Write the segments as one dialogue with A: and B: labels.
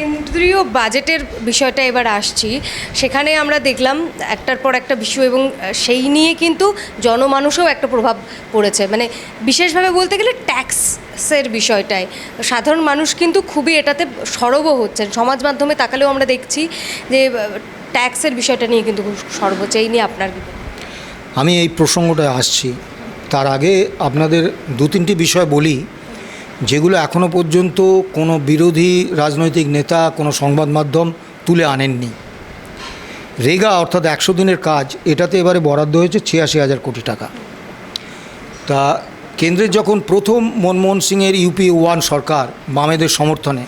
A: কেন্দ্রীয় বাজেটের বিষয়টা এবার আসছি। সেখানে আমরা দেখলাম একটার পর একটা বিষয় এবং সেই নিয়ে কিন্তু জনমানুষও একটা প্রভাব পড়েছে। মানে বিশেষভাবে বলতে গেলে ট্যাক্সের বিষয়টায় সাধারণ মানুষ কিন্তু খুবই এটাতে সরবও হচ্ছেন। সমাজ মাধ্যমে তাকালেও আমরা দেখছি যে ট্যাক্সের বিষয়টা নিয়ে কিন্তু খুব সরব। এই নিয়ে আপনার
B: আমি এই প্রসঙ্গটায় আসছি। তার আগে আপনাদের দু তিনটি বিষয় বলি। যেগুলো এখনও পর্যন্ত কোনো বিরোধী রাজনৈতিক নেতা, কোনো সংবাদ মাধ্যম তুলে আনেননি। রেগা অর্থাৎ একশো দিনের কাজ, এটাতে এবারে বরাদ্দ হয়েছে ছিয়াশি হাজার কোটি টাকা। তা কেন্দ্রের যখন প্রথম মনমোহন সিংয়ের ইউপি ওয়ান সরকার বামেদের সমর্থনে,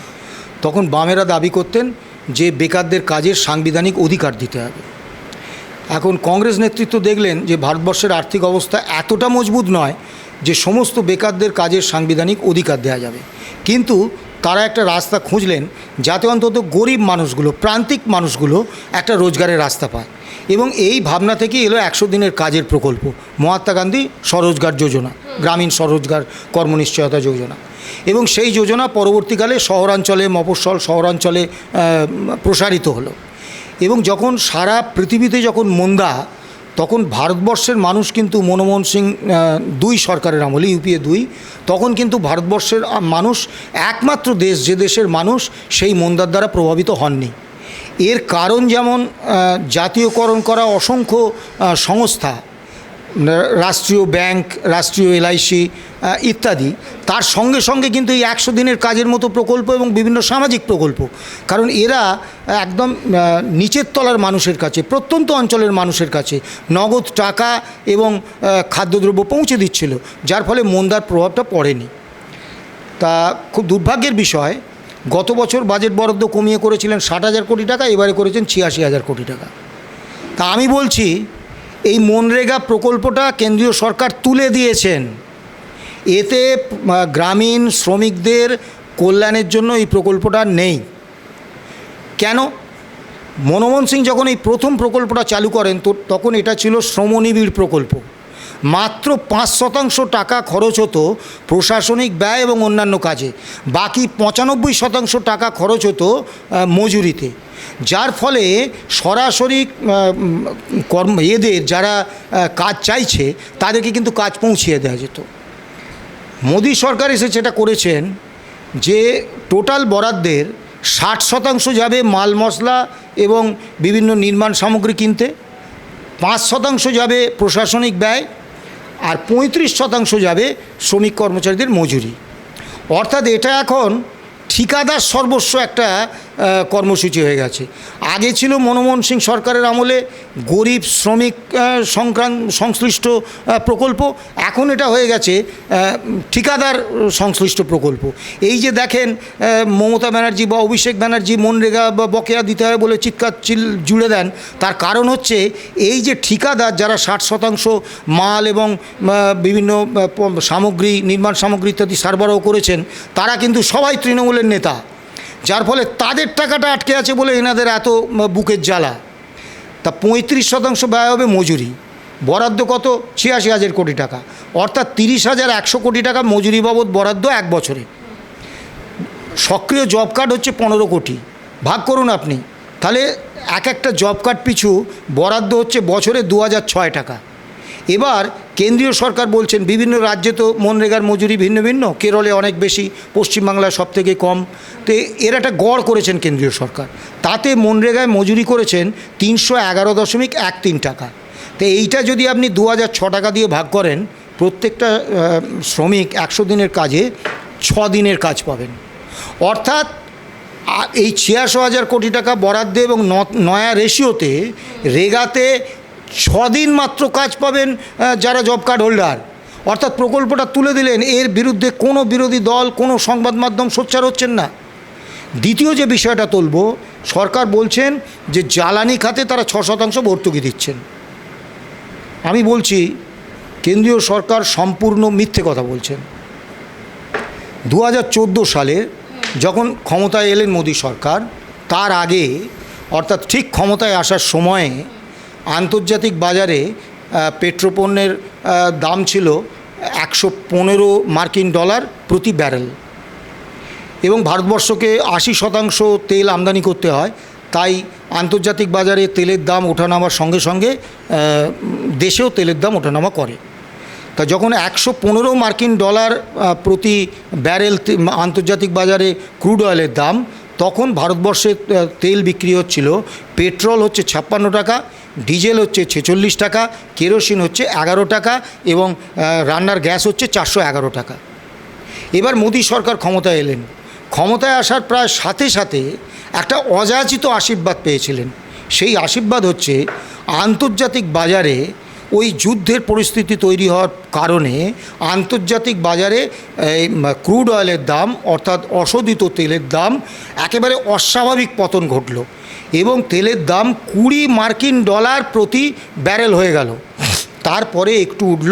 B: তখন বামেরা দাবি করতেন যে বেকারদের কাজের সাংবিধানিক অধিকার দিতে হবে। এখন কংগ্রেস নেতৃত্ব দেখলেন যে ভারতবর্ষের আর্থিক অবস্থা এতটা মজবুত নয় যে সমস্ত বেকারদের কাজের সাংবিধানিক অধিকার দেওয়া যাবে। কিন্তু তারা একটা রাস্তা খুঁজলেন যাতে অন্তত গরিব মানুষগুলো, প্রান্তিক মানুষগুলো একটা রোজগারের রাস্তা পায়। এবং এই ভাবনা থেকে এলো একশো দিনের কাজের প্রকল্প, মহাত্মা গান্ধী স্বরোজগার যোজনা, গ্রামীণ স্বরোজগার কর্মনিশ্চয়তা যোজনা। এবং সেই যোজনা পরবর্তীকালে শহরাঞ্চলে মফস্বল, শহরাঞ্চলে প্রসারিত হলো। এবং যখন সারা পৃথিবীতে যখন মন্দা তখন ভারতবর্ষের মানুষ কিন্তু মনমোহন সিং দুই সরকারের আমলে, ইউপিএ দুই, তখন কিন্তু ভারতবর্ষের মানুষ, একমাত্র দেশ, যে দেশের মানুষ সেই মন্দার দ্বারা প্রভাবিত হননি। এর কারণ যেমন জাতীয়করণ করা অসংখ্য সংস্থা রাষ্ট্রীয় ব্যাংক, রাষ্ট্রীয় এলআইসি ইত্যাদি। তার সঙ্গে সঙ্গে কিন্তু এই একশো দিনের কাজের মতো প্রকল্প এবং বিভিন্ন সামাজিক প্রকল্প। কারণ এরা একদম নিচের তলার মানুষের কাছে, প্রত্যন্ত অঞ্চলের মানুষের কাছে নগদ টাকা এবং খাদ্যদ্রব্য পৌঁছে দিচ্ছিল, যার ফলে মন্দার প্রভাবটা পড়েনি। তা খুব দুর্ভাগ্যের বিষয়, গত বছর বাজেট বরাদ্দ কমিয়ে করেছিলেন ষাট হাজার কোটি টাকা, এবারে করেছেন ছিয়াশি হাজার কোটি টাকা। তা আমি বলছি এই মনরেগা প্রকল্পটা কেন্দ্রীয় সরকার তুলে দিয়েছেন। এতে গ্রামীণ শ্রমিকদের কল্যাণের জন্য এই প্রকল্পটা নেই। কেন? মনমোহন সিং যখন এই প্রথম প্রকল্পটা চালু করেন, তো তখন এটা ছিল শ্রমনিবিড় প্রকল্প। মাত্র পাঁচ শতাংশ টাকা খরচ হতো প্রশাসনিক ব্যয় এবং অন্যান্য কাজে। বাকি পঁচানব্বই শতাংশ টাকা খরচ হতো মজুরিতে। যার ফলে সরাসরি কর্ম, এদের যারা কাজ চাইছে, তাদেরকে কিন্তু কাজ পৌঁছিয়ে দেওয়া যেত। মোদী সরকার এসে যেটা করেছেন, যে টোটাল বরাদ্দের ষাট শতাংশ যাবে মাল মশলা এবং বিভিন্ন নির্মাণ সামগ্রী কিনতে, পাঁচ শতাংশ যাবে প্রশাসনিক ব্যয় আর পঁয়ত্রিশ শতাংশ যাবে শ্রমিক কর্মচারীদের মজুরি। অর্থাৎ এটা এখন ঠিকাদার সর্বস্ব একটা কর্মসূচি হয়ে গেছে। আগে ছিল মনমোহন সিং সরকারের আমলে গরিব শ্রমিক সংক্রান্ত সংশ্লিষ্ট প্রকল্প। এখন এটা হয়ে গেছে ঠিকাদার সংশ্লিষ্ট প্রকল্প। এই যে দেখেন মমতা ব্যানার্জি বা অভিষেক ব্যানার্জি মনরেগা বা বকেয়া দিতে হয় বলে চিৎকার চিল জুড়ে দেন, তার কারণ হচ্ছে এই যে ঠিকাদার যারা ষাট শতাংশ মাল এবং বিভিন্ন সামগ্রী, নির্মাণ সামগ্রী ইত্যাদি সরবরাহ করেছেন, তারা কিন্তু সবাই তৃণমূলের নেতা। যার ফলে তাদের টাকাটা আটকে আছে বলে এনাদের এত বুকের জ্বালা। তা পঁয়ত্রিশ শতাংশ ব্যয় হবে মজুরি। বরাদ্দ কত? ছিয়াশি হাজার কোটি টাকা। অর্থাৎ তিরিশ হাজার একশো কোটি টাকা মজুরি বাবদ বরাদ্দ এক বছরে। সক্রিয় জব কার্ড হচ্ছে পনেরো কোটি। ভাগ করুন আপনি। তাহলে এক একটা জব কার্ড পিছু বরাদ্দ হচ্ছে বছরে দু হাজার ছয় টাকা। এবার কেন্দ্রীয় সরকার বলছেন, বিভিন্ন রাজ্যে তো মনরেগার মজুরি ভিন্ন ভিন্ন, কেরলে অনেক বেশি, পশ্চিমবাংলায় সব থেকে কম। তো এর একটা গড় করেছেন কেন্দ্রীয় সরকার। তাতে মনরেগায় মজুরি করেছেন তিনশো এগারো দশমিক এক তিন টাকা। তো এইটা যদি আপনি দু হাজার ছ টাকা দিয়ে ভাগ করেন, প্রত্যেকটা শ্রমিক একশো দিনের কাজে ছ দিনের কাজ পাবেন। অর্থাৎ এই ছিয়াশি হাজার কোটি টাকা বরাদ্দে এবং নয়া রেশিওতে রেগাতে ছদিন মাত্র কাজ পাবেন যারা জব কার্ড হোল্ডার অর্থাৎ প্রকল্পটা তুলে দিলেন, এর বিরুদ্ধে কোনো বিরোধী দল, কোনো সংবাদ মাধ্যম সোচ্চার হচ্ছেন না। দ্বিতীয় যে বিষয়টা তুলব, সরকার বলছেন যে জ্বালানি খাতে তারা ছ শতাংশ ভর্তুকি দিচ্ছেন। আমি বলছি, কেন্দ্রীয় সরকার সম্পূর্ণ মিথ্যে কথা বলছেন। দু হাজার চোদ্দ সালে যখন ক্ষমতায় এলেন মোদী সরকার, তার আগে, অর্থাৎ ঠিক ক্ষমতায় আসার সময়ে আন্তর্জাতিক বাজারে পেট্রোপণ্যের দাম ছিল একশো পনেরো মার্কিন ডলার প্রতি ব্যারেল। এবং ভারতবর্ষকে আশি শতাংশ তেল আমদানি করতে হয়, তাই আন্তর্জাতিক বাজারে তেলের দাম ওঠানামার সঙ্গে সঙ্গে দেশেও তেলের দাম ওঠানামা করে। তা যখন একশো পনেরো মার্কিন ডলার প্রতি ব্যারেল আন্তর্জাতিক বাজারে ক্রুড অয়েলের দাম, তখন ভারতবর্ষে তেল বিক্রি হচ্ছিল, পেট্রোল হচ্ছে ছাপ্পান্ন টাকা ডিজেল হচ্ছে ছেচল্লিশ টাকা, কেরোসিন হচ্ছে এগারো টাকা এবং রান্নার গ্যাস হচ্ছে চারশো এগারো টাকা। এবার মোদী সরকার ক্ষমতায় এলেন। ক্ষমতায় আসার প্রায় সাথে সাথে একটা অযাচিত আশীর্বাদ পেয়েছিলেন। সেই আশীর্বাদ হচ্ছে আন্তর্জাতিক বাজারে ওই যুদ্ধের পরিস্থিতি তৈরি হওয়ার কারণে আন্তর্জাতিক বাজারে ক্রুড অয়েলের দাম অর্থাৎ অশোধিত তেলের দাম একেবারে অস্বাভাবিক পতন ঘটল। এবং তেলের দাম কুড়ি মার্কিন ডলার প্রতি ব্যারেল হয়ে গেল। তারপরে একটু উঠল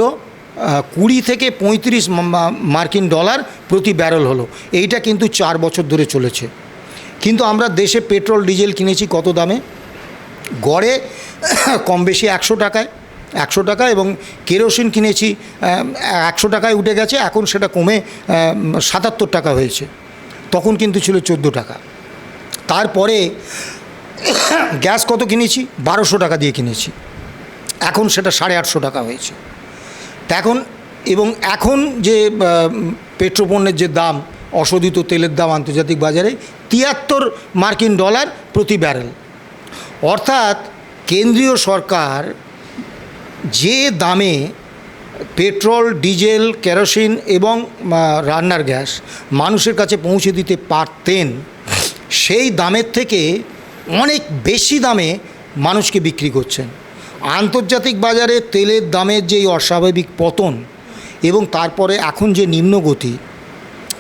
B: কুড়ি থেকে পঁয়ত্রিশ মার্কিন ডলার প্রতি ব্যারেল হলো। এইটা কিন্তু চার বছর ধরে চলেছে। কিন্তু আমরা দেশে পেট্রোল, ডিজেল কিনেছি কত দামে? গড়ে কম বেশি একশো টাকায়, একশো টাকা এবং কেরোসিন কিনেছি একশো টাকায় উঠে গেছে, এখন সেটা কমে সাতাত্তর টাকা হয়েছে। তখন কিন্তু ছিল চোদ্দ টাকা। তারপরে গ্যাস কত কিনেছি? বারোশো টাকা দিয়ে কিনেছি। এখন সেটা সাড়ে আটশো টাকা হয়েছে। এখন এবং এখন যে পেট্রোপণ্যের যে দাম, অশোধিত তেলের দাম আন্তর্জাতিক বাজারে, তিয়াত্তর মার্কিন ডলার প্রতি ব্যারেল। অর্থাৎ কেন্দ্রীয় সরকার যে দামে পেট্রোল, ডিজেল, কেরোসিন এবং রান্নার গ্যাস মানুষের কাছে পৌঁছে দিতে পারতেন, সেই দামের থেকে অনেক বেশি দামে মানুষকে বিক্রি করছেন। আন্তর্জাতিক বাজারে তেলের দামের যেই অস্বাভাবিক পতন এবং তারপরে এখন যে নিম্নগতি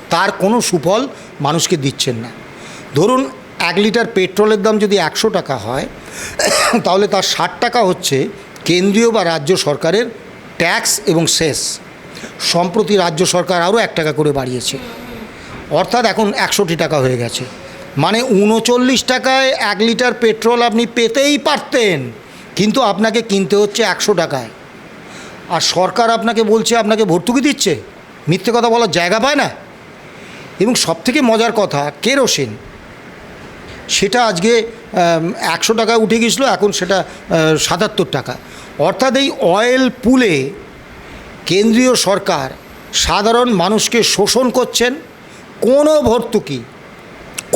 B: তার কোনো সুফল মানুষকে দিচ্ছেন না। ধরুন এক লিটার পেট্রোলের দাম যদি একশো টাকা হয়, তাহলে তার ষাট টাকা হচ্ছে কেন্দ্রীয় বা রাজ্য সরকারের ট্যাক্স এবং সেস। সম্প্রতি রাজ্য সরকার আরও এক টাকা করে বাড়িয়েছে। অর্থাৎ এখন একশোটি টাকা হয়ে গেছে। মানে উনচল্লিশ টাকায় এক লিটার পেট্রোল আপনি পেতেই পারতেন, কিন্তু আপনাকে কিনতে হচ্ছে একশো টাকায়। আর সরকার আপনাকে বলছে, আপনাকে ভর্তুকি দিচ্ছে। মিথ্যে কথা বলার জায়গা পায় না। এবং সবথেকে মজার কথা, কেরোসিন। সেটা আজকে একশো টাকা উঠে গেছিল এখন সেটা সাতাত্তর টাকা। অর্থাৎ এই অয়েল পুলে কেন্দ্রীয় সরকার সাধারণ মানুষকে শোষণ করছেন, কোনো ভর্তুকি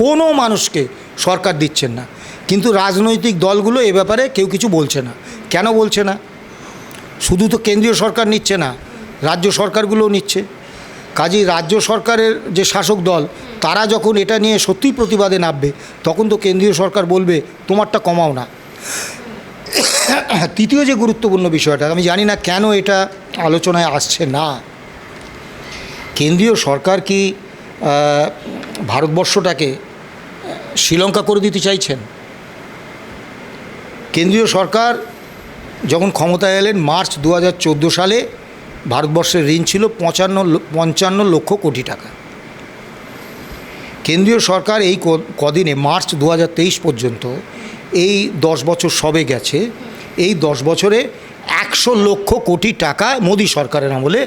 B: কোনো মানুষকে সরকার দিচ্ছেন না। কিন্তু রাজনৈতিক দলগুলো এ ব্যাপারে কেউ কিছু বলছে না। কেন বলছে না? শুধু তো কেন্দ্রীয় সরকার নিচ্ছে না, রাজ্য সরকারগুলোও নিচ্ছে। কাজেই রাজ্য সরকারের যে শাসক দল, তারা যখন এটা নিয়ে সত্যিই প্রতিবাদে নামবে, তখন তো কেন্দ্রীয় সরকার বলবে, তোমারটা কমাও না। তৃতীয় যে গুরুত্বপূর্ণ বিষয়টা, আমি জানি না কেন এটা আলোচনায় আসছে না। কেন্দ্রীয় সরকার কি ভারতবর্ষটাকে শ্রীলঙ্কা করে দিতে চাইছেন। কেন্দ্রীয় সরকার যখন ক্ষমতায় এলেন মার্চ দু হাজার চোদ্দ সালে, ভারতবর্ষের ঋণ ছিল পঁচান্ন পঞ্চান্ন লক্ষ কোটি টাকা। কেন্দ্রীয় সরকার এই কদিনে, মার্চ দু হাজার তেইশ পর্যন্ত এই দশ বছর সবে গেছে, এই দশ বছরে একশো লক্ষ কোটি টাকা মোদী সরকারের আমলে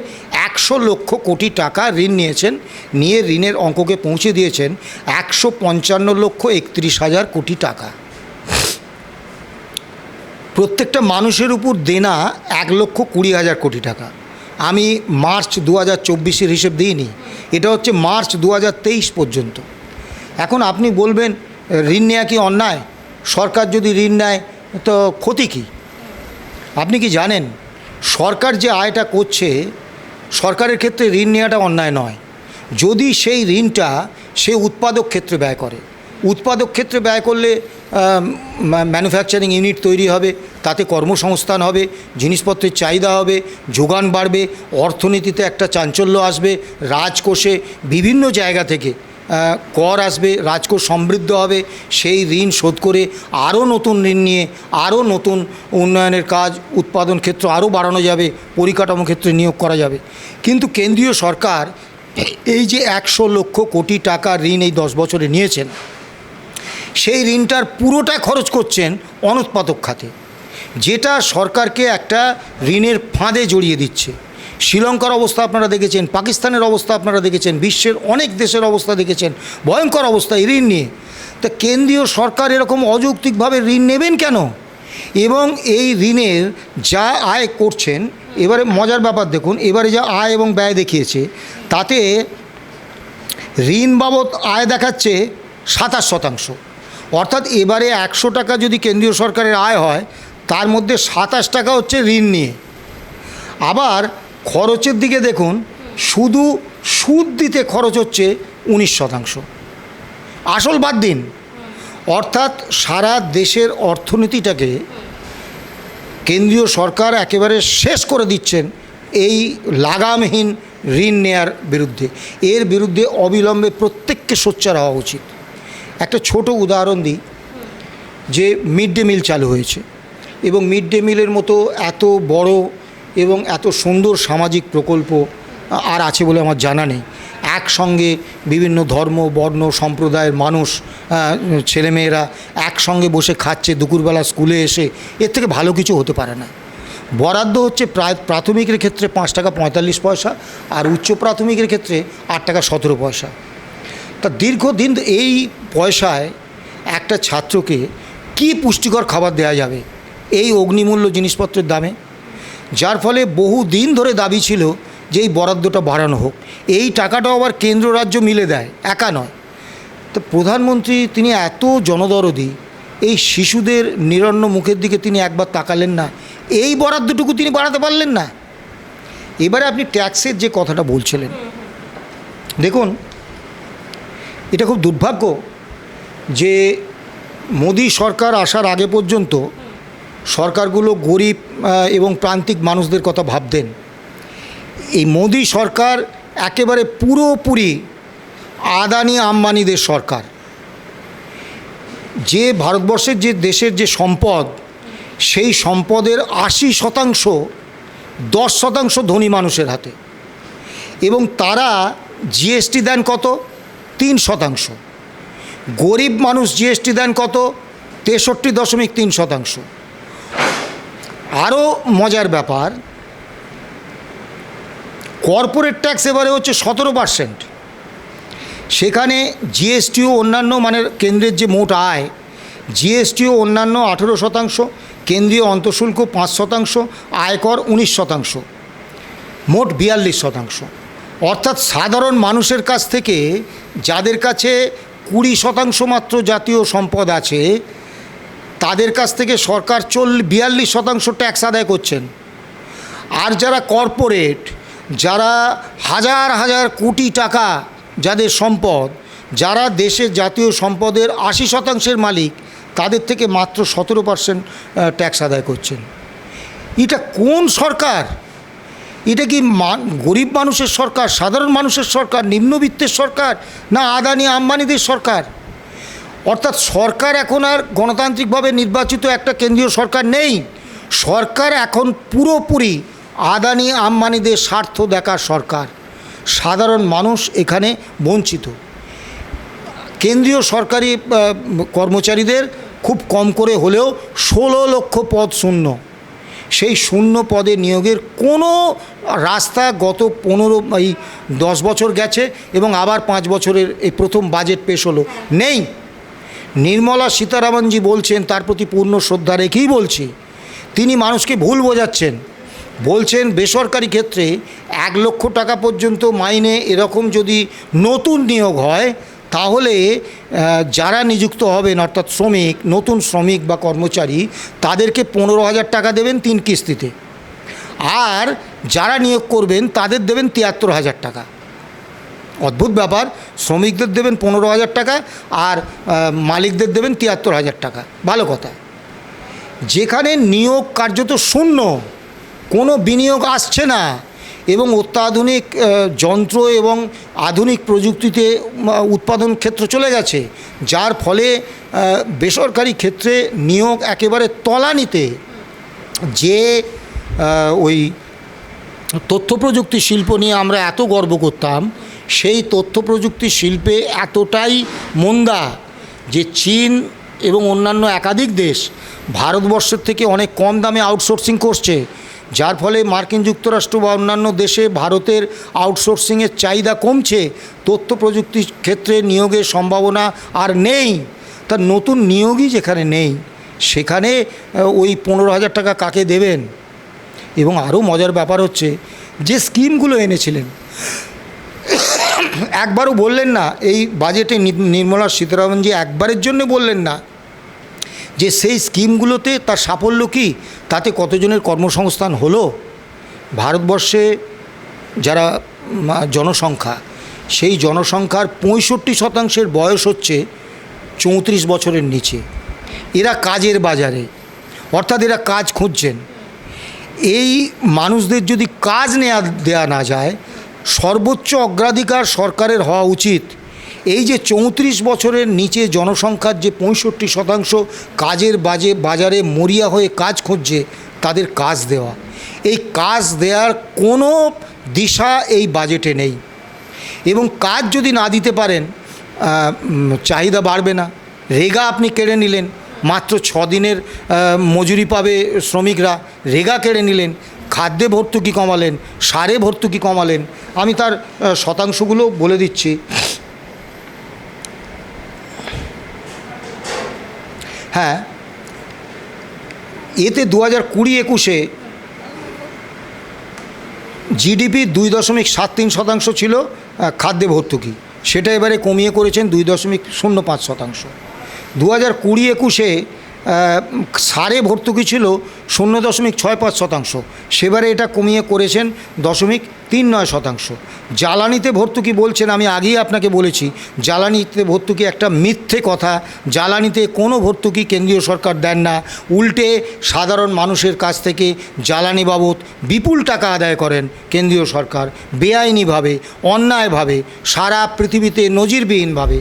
B: একশো লক্ষ কোটি টাকা ঋণ নিয়েছেন, নিয়ে ঋণের অঙ্ককে পৌঁছে দিয়েছেন একশো পঞ্চান্ন লক্ষ একত্রিশ হাজার কোটি টাকা। প্রত্যেকটা মানুষের উপর দেনা এক লক্ষ কুড়ি হাজার কোটি টাকা। আমি মার্চ দু হাজার চব্বিশের হিসেব দিইনি, এটা হচ্ছে মার্চ দু হাজার তেইশ পর্যন্ত। এখন আপনি বলবেন, ঋণ নেওয়া কি অন্যায়? সরকার যদি ঋণ নেয়, তো ক্ষতি কী? আপনি কি জানেন, সরকার যে আয়টা করছে সরকারের ক্ষেত্রে ঋণ নেওয়াটা অন্যায় নয়। যদি সেই ঋণটা সে উৎপাদক ক্ষেত্রে ব্যয় করে। উৎপাদক ক্ষেত্রে ব্যয় করলে ম্যানুফ্যাকচারিং ইউনিট তৈরি হবে, তাতে কর্মসংস্থান হবে, জিনিসপত্রের চাহিদা হবে, যোগান বাড়বে, অর্থনীতিতে একটা চাঞ্চল্য আসবে, রাজকোষে বিভিন্ন জায়গা থেকে কর আসবে, রাজকোষ সমৃদ্ধ হবে, সেই ঋণ শোধ করে আরও নতুন ঋণ নিয়ে আরও নতুন উন্নয়নের কাজ, উৎপাদন ক্ষেত্র আরও বাড়ানো যাবে, পরিকাঠামো ক্ষেত্রে নিয়োগ করা যাবে। কিন্তু কেন্দ্রীয় সরকার এই যে একশো লক্ষ কোটি টাকা ঋণ এই দশ বছরে নিয়েছেন, সেই ঋণটার পুরোটা খরচ করছেন অনুৎপাদক খাতে, যেটা সরকারকে একটা ঋণের ফাঁদে জড়িয়ে দিচ্ছে। শ্রীলঙ্কার অবস্থা আপনারা দেখেছেন, পাকিস্তানের অবস্থা আপনারা দেখেছেন, বিশ্বের অনেক দেশের অবস্থা দেখেছেন, ভয়ঙ্কর অবস্থা এই ঋণ নিয়ে। তা কেন্দ্রীয় সরকার এরকম অযৌক্তিকভাবে ঋণ নেবেন কেন? এবং এই ঋণের যা আয় করছেন, এবারে মজার ব্যাপার দেখুন, এবারে যা আয় এবং ব্যয় দেখিয়েছে, তাতে ঋণ বাবদ আয় দেখাচ্ছে সাতাশ শতাংশ। অর্থাৎ এবারে একশো টাকা যদি কেন্দ্রীয় সরকারের আয় হয়, তার মধ্যে সাতাশ টাকা হচ্ছে ঋণ নিয়ে। আবার খরচের দিকে দেখুন, শুধু সুদ দিতে খরচ হচ্ছে উনিশ শতাংশ। আসল বাদ দিন। অর্থাৎ সারা দেশের অর্থনীতিটাকে কেন্দ্রীয় সরকার একেবারে শেষ করে দিচ্ছেন এই লাগামহীন ঋণ নেয়ার বিরুদ্ধে। এর বিরুদ্ধে অবিলম্বে প্রত্যেককে সোচ্চার হওয়া উচিত। একটা ছোট উদাহরণ দিই, যে মিড ডে মিল চালু হয়েছে এবং মিড ডে মিলের মতো এত বড় এবং এত সুন্দর সামাজিক প্রকল্প আর আছে বলে আমার জানা নেই। একসঙ্গে বিভিন্ন ধর্ম, বর্ণ, সম্প্রদায়ের মানুষ ছেলেমেয়েরা একসঙ্গে বসে খাচ্ছে, দুপুরবেলা স্কুলে এসে, এর থেকে ভালো কিছু হতে পারে না। বরাদ্দ হচ্ছে প্রায়, প্রাথমিকের ক্ষেত্রে পাঁচ টাকা পঁয়তাল্লিশ পয়সা আর উচ্চ প্রাথমিকের ক্ষেত্রে আট টাকা সতেরো পয়সা। তা দীর্ঘদিন এই পয়সায় একটা ছাত্রকে কি পুষ্টিকর খাবার দেওয়া যাবে? এই অগ্নিমূল্য জিনিসপত্রের দামে? যার ফলে বহু দিন ধরে দাবি ছিল যে এই বরাদ্দটা বাড়ানো হোক। এই টাকাটাও আবার কেন্দ্র রাজ্য মিলে দেয়, একা নয়। তো প্রধানমন্ত্রী তিনি এত জনদরদি, এই শিশুদের নিরন্ন মুখের দিকে তিনি একবার তাকালেন না, এই বরাদ্দটুকু তিনি বাড়াতে পারলেন না। এবারে আপনি ট্যাক্সের যে কথাটা বলছিলেন, দেখুন, এটা খুব দুর্ভাগ্য যে মোদী সরকার আসার আগে পর্যন্ত সরকারগুলো গরিব এবং প্রান্তিক মানুষদের কথা ভাবতেন। এই মোদী সরকার একেবারে পুরোপুরি আদানি আম্বানিদের সরকার। যে ভারতবর্ষের যে দেশের যে সম্পদ, সেই সম্পদের আশি শতাংশ, দশ শতাংশ ধনী মানুষের হাতে। এবং তারা জিএসটি দেন কত? তিন শতাংশ। গরিব মানুষ জিএসটি দেন কত? তেষট্টি দশমিক তিন শতাংশ। আরও মজার ব্যাপার কর্পোরেট ট্যাক্স এবারে হচ্ছে সতেরো পার্সেন্ট সেখানে জিএসটিও অন্যান্য মানে কেন্দ্রের যে মোট আয় জিএসটিও অন্যান্য আঠেরো শতাংশ, কেন্দ্রীয় অন্তঃশুল্ক পাঁচ শতাংশ, আয়কর উনিশ শতাংশ, মোট বিয়াল্লিশ শতাংশ। অর্থাৎ সাধারণ মানুষের কাছ থেকে যাদের কাছে কুড়ি শতাংশ মাত্র জাতীয় সম্পদ আছে তাদের কাছ থেকে সরকার চল বিয়াল্লিশ শতাংশ ট্যাক্স আদায় করছেন। আর যারা কর্পোরেট, যারা হাজার হাজার কোটি টাকা যাদের সম্পদ, যারা দেশের জাতীয় সম্পদের আশি শতাংশের মালিক, তাদের থেকে মাত্র সতেরো পার্সেন্ট ট্যাক্স আদায় করছেন। এটা কোন সরকার? এটা কি গরিব মানুষের সরকার, সাধারণ মানুষের সরকার, নিম্নবিত্তের সরকার, না আদানি, আম্বানিদের সরকার? অর্থাৎ সরকার এখন আর গণতান্ত্রিকভাবে নির্বাচিত একটা কেন্দ্রীয় সরকার নেই। সরকার এখন পুরোপুরি আদানি আম্বানিদের স্বার্থ দেখার সরকার। সাধারণ মানুষ এখানে বঞ্চিত। কেন্দ্রীয় সরকারি কর্মচারীদের খুব কম করে হলেও ষোলো লক্ষ পদ শূন্য। সেই শূন্য পদে নিয়োগের কোনো রাস্তা গত পনেরো, এই দশ বছর গেছে এবং আবার পাঁচ বছরের এই প্রথম বাজেট পেশ হলো। নেই। নির্মলা সীতারামনজি বলছেন, তার প্রতি পূর্ণ শ্রদ্ধা রেখেই বলছি। তিনি মানুষকে ভুল বোঝাচ্ছেন। বলছেন, বেসরকারি ক্ষেত্রে এক লক্ষ টাকা পর্যন্ত মাইনে এরকম যদি নতুন নিয়োগ হয়, তাহলে যারা নিযুক্ত হবেন, অর্থাৎ শ্রমিক, নতুন শ্রমিক বা কর্মচারী, তাদেরকে পনেরো হাজার টাকা দেবেন তিন কিস্তিতে। আর যারা নিয়োগ করবেন, তাদের দেবেন তিয়াত্তর হাজার টাকা। অদ্ভুত ব্যাপার। শ্রমিকদের দেবেন পনেরো হাজার টাকা আর মালিকদের দেবেন তিয়াত্তর হাজার টাকা। ভালো কথা। যেখানে নিয়োগ কার্যত শূন্য, কোনো বিনিয়োগ আসছে না এবং অত্যাধুনিক যন্ত্র এবং আধুনিক প্রযুক্তিতে উৎপাদন ক্ষেত্র চলে গেছে। যার ফলে বেসরকারি ক্ষেত্রে নিয়োগ একেবারে তলানিতে যে ওই তথ্য প্রযুক্তি শিল্প নিয়ে আমরা এত গর্ব করতাম, সেই তথ্য প্রযুক্তি শিল্পে এতটাই মন্দা যে চীন এবং অন্যান্য একাধিক দেশ ভারতবর্ষের থেকে অনেক কম দামে আউটসোর্সিং করছে, যার ফলে মার্কিন যুক্তরাষ্ট্র বা অন্যান্য দেশে ভারতের আউটসোর্সিংয়ের চাহিদা কমছে তথ্য প্রযুক্তির ক্ষেত্রে নিয়োগের সম্ভাবনা আর নেই। তার নতুন নিয়োগই যেখানে নেই, সেখানে ওই পনেরো হাজার টাকা কাকে দেবেন? এবং আরও মজার ব্যাপার হচ্ছে যে স্কিমগুলো এনেছিলেন, একবারও বললেন না, এই বাজেটে নির্মলা সীতারামনজি একবারের জন্য বললেন না যে সেই স্কিমগুলোতে তার সাফল্য কী, তাতে কতজনের কর্মসংস্থান হলো? ভারতবর্ষে যারা জনসংখ্যা, সেই জনসংখ্যার পঁয়ষট্টি শতাংশের বয়স হচ্ছে চৌত্রিশ বছরের নিচে। এরা কাজের বাজারে, অর্থাৎ এরা কাজ খুঁজছেন। এই মানুষদের যদি কাজ নেওয়া দেওয়া না যায়, সর্বোচ্চ অগ্রাধিকার সরকারের হওয়া উচিত। এই যে চৌত্রিশ বছরের নিচে জনসংখ্যার যে পঁয়ষট্টি শতাংশ কাজের বাজে, বাজারে মরিয়া হয়ে কাজ খুঁজছে, তাদের কাজ দেওয়া। এই কাজ দেওয়ার কোনো দিশা এই বাজেটে নেই। এবং কাজ যদি না দিতে পারেন চাহিদা বাড়বে না। রেগা আপনি কেড়ে নিলেন। মাত্র ছ দিনের মজুরি পাবে শ্রমিকরা। রেগা কেড়ে নিলেন, খাদ্যে ভর্তুকি কমালেন, সারে ভর্তুকি কমালেন। আমি তার শতাংশগুলো বলে দিচ্ছি। হ্যাঁ এতে দু হাজার কুড়ি একুশে জিডিপি দুই দশমিক সাত তিন শতাংশ ছিল খাদ্যে ভর্তুকি। সেটা এবারে কমিয়ে করেছেন দুই দশমিক শূন্য পাঁচ শতাংশ। দু হাজার কুড়ি একুশে সারে ভর্তুকি ছিল শূন্য দশমিক ছয় পাঁচ শতাংশ। সেবারে এটা কমিয়ে করেছেন দশমিক তিন নয় শতাংশ। জ্বালানিতে ভর্তুকি বলছেন, আমি আগেই আপনাকে বলেছি, জ্বালানিতে ভর্তুকি একটা মিথ্যে কথা। জ্বালানিতে কোনো ভর্তুকি কেন্দ্রীয় সরকার দেন না। উল্টে সাধারণ মানুষের কাছ থেকে জ্বালানি বাবদ বিপুল টাকা আদায় করেন কেন্দ্রীয় সরকার, বেআইনিভাবে, অন্যায়ভাবে, সারা পৃথিবীতে নজিরবিহীনভাবে।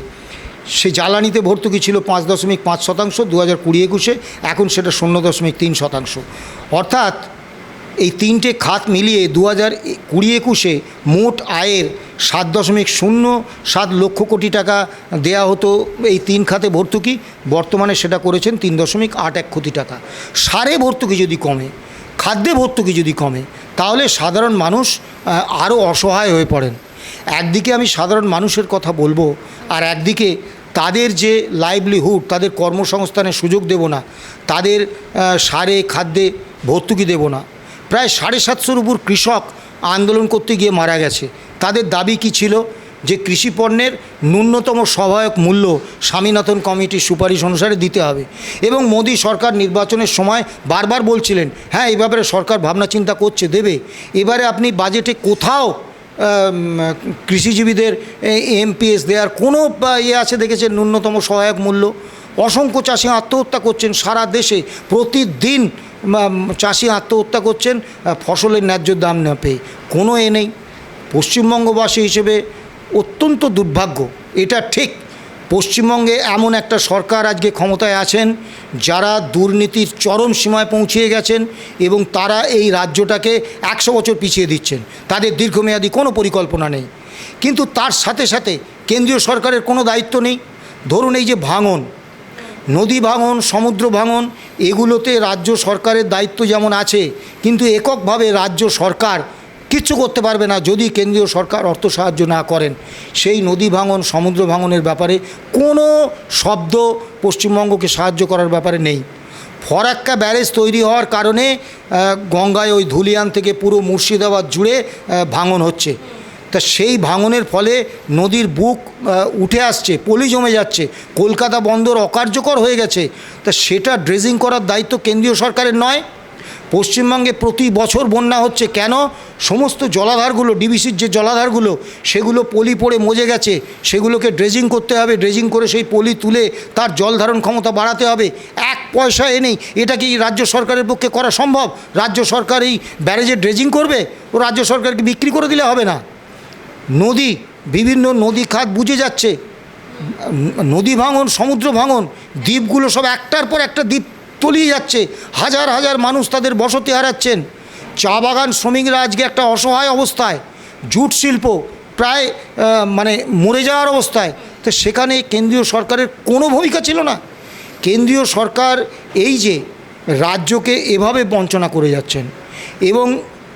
B: সে জ্বালানিতে ভর্তুকি ছিল পাঁচ দশমিক পাঁচ শতাংশ দু হাজার কুড়ি একুশে, এখন সেটা শূন্য দশমিক তিন শতাংশ। অর্থাৎ এই তিনটে খাত মিলিয়ে দু হাজার কুড়ি একুশে মোট আয়ের সাত দশমিক শূন্য সাত লক্ষ কোটি টাকা দেয়া হতো এই তিন খাতে ভর্তুকি। বর্তমানে সেটা করেছেন তিন দশমিক আট এক কোটি টাকা। সারে ভর্তুকি যদি কমে, খাদ্যে ভর্তুকি যদি কমে, তাহলে সাধারণ মানুষ আরও অসহায় হয়ে পড়েন। একদিকে আমি সাধারণ মানুষের কথা বলব আর একদিকে তাদের যে লাইভলিহুড তাদের কর্মসংস্থানের সুযোগ দেব না, তাদের সারে, খাদ্যে ভর্তুকি দেব না। প্রায় সাড়ে সাতশোর উপর কৃষক আন্দোলন করতে গিয়ে মারা গেছে। তাদের দাবি কি ছিল? যে কৃষি পণ্যের ন্যূনতম সহায়ক মূল্য স্বামীনাথন কমিটির সুপারিশ অনুসারে দিতে হবে। এবং মোদী সরকার নির্বাচনের সময় বারবার বলছিলেন হ্যাঁ এই ব্যাপারে সরকার ভাবনা চিন্তা করছে, দেবে। এবারে আপনি বাজেটে কোথাও কৃষিজীবীদের এমপিএস দেওয়ার কোনো ইয়ে আছে দেখেছেন ন্যূনতম সহায়ক মূল্য? অসংখ্য চাষি আত্মহত্যা করছেন সারা দেশে। প্রতিদিন চাষি আত্মহত্যা করছেন ফসলের ন্যায্য দাম না পেয়ে। কোনো এ নেই। পশ্চিমবঙ্গবাসী হিসেবে অত্যন্ত দুর্ভাগ্য। এটা ঠিক। পশ্চিমবঙ্গে এমন একটা সরকার আজকে ক্ষমতায় আছেন, যারা দুর্নীতির চরম সীমায় পৌঁছিয়ে গেছেন এবং তারা এই রাজ্যটাকে একশো বছর পিছিয়ে দিচ্ছেন। তাদের দীর্ঘমেয়াদী কোনো পরিকল্পনা নেই। কিন্তু তার সাথে সাথে কেন্দ্রীয় সরকারের কোনো দায়িত্ব নেই। ধরুন এই যে ভাঙন, নদী ভাঙন, সমুদ্র ভাঙন, এগুলোতে রাজ্য সরকারের দায়িত্ব যেমন আছে, কিন্তু এককভাবে রাজ্য সরকার কিচ্ছু করতে পারবে না যদি কেন্দ্রীয় সরকার অর্থ সাহায্য না করেন। সেই নদী ভাঙন, সমুদ্র ভাঙনের ব্যাপারে কোনো শব্দ পশ্চিমবঙ্গকে সাহায্য করার ব্যাপারে নেই। ফরাক্কা ব্যারেজ তৈরি হওয়ার কারণে গঙ্গায় ওই ধুলিয়ান থেকে পুরো মুর্শিদাবাদ জুড়ে ভাঙন হচ্ছে। তা সেই ভাঙনের ফলে নদীর বুক উঠে আসছে, পলি জমে যাচ্ছে, কলকাতা বন্দর অকার্যকর হয়ে গেছে। তা সেটা ড্রেজিং করার দায়িত্ব কেন্দ্রীয় সরকারের নয় পশ্চিমবঙ্গে প্রতি বছর বন্যা হচ্ছে। কেন? সমস্ত জলাধারগুলো, ডিবিসির যে জলাধারগুলো, সেগুলো পলি পড়ে মজে গেছে। সেগুলোকে ড্রেজিং করতে হবে। ড্রেজিং করে সেই পলি তুলে তার জল ধারণ ক্ষমতা বাড়াতে হবে। এক পয়সা এ নেই। এটা কি রাজ্য সরকারের পক্ষে করা সম্ভব? রাজ্য সরকার এই ব্যারেজে ড্রেজিং করবে? ও রাজ্য সরকারকে বিক্রি করে দিলে হবে না। নদী, বিভিন্ন নদী খাত বুঝে যাচ্ছে। নদী ভাঙন, সমুদ্র ভাঙন, দ্বীপগুলো সব একটার পর একটা দ্বীপ তলিয়ে যাচ্ছে। হাজার হাজার মানুষ তাদের বসতি হারাচ্ছেন। চা বাগান শ্রমিকরা আজকে একটা অসহায় অবস্থায়। জুট শিল্প প্রায় মানে মরে যাওয়ার অবস্থায়। তো সেখানে কেন্দ্রীয় সরকারের কোনো ভূমিকা ছিল না। কেন্দ্রীয় সরকার এই যে রাজ্যকে এভাবে বঞ্চনা করে যাচ্ছেন এবং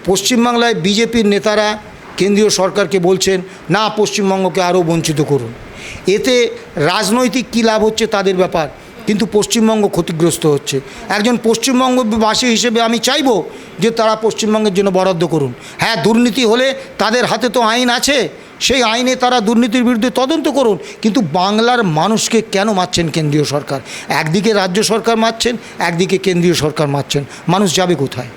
B: পশ্চিমবাংলায় বিজেপির নেতারা কেন্দ্রীয় সরকারকে বলছেন, না, পশ্চিমবঙ্গকে আরও বঞ্চিত করুন। এতে রাজনৈতিক কী লাভ হচ্ছে তাদের ব্যাপার? কিন্তু পশ্চিমবঙ্গ ক্ষতিগ্রস্ত হচ্ছে। একজন পশ্চিমবঙ্গবাসী হিসেবে আমি চাইব যে তারা পশ্চিমবঙ্গের জন্য বরাদ্দ করুন। হ্যাঁ দুর্নীতি হলে তাদের হাতে তো আইন আছে, সেই আইনে তারা দুর্নীতির বিরুদ্ধে তদন্ত করুন, কিন্তু বাংলার মানুষকে কেন মারছেন কেন্দ্রীয় সরকার? একদিকে রাজ্য সরকার মারছেন, একদিকে কেন্দ্রীয় সরকার মারছেন। মানুষ যাবে কোথায়?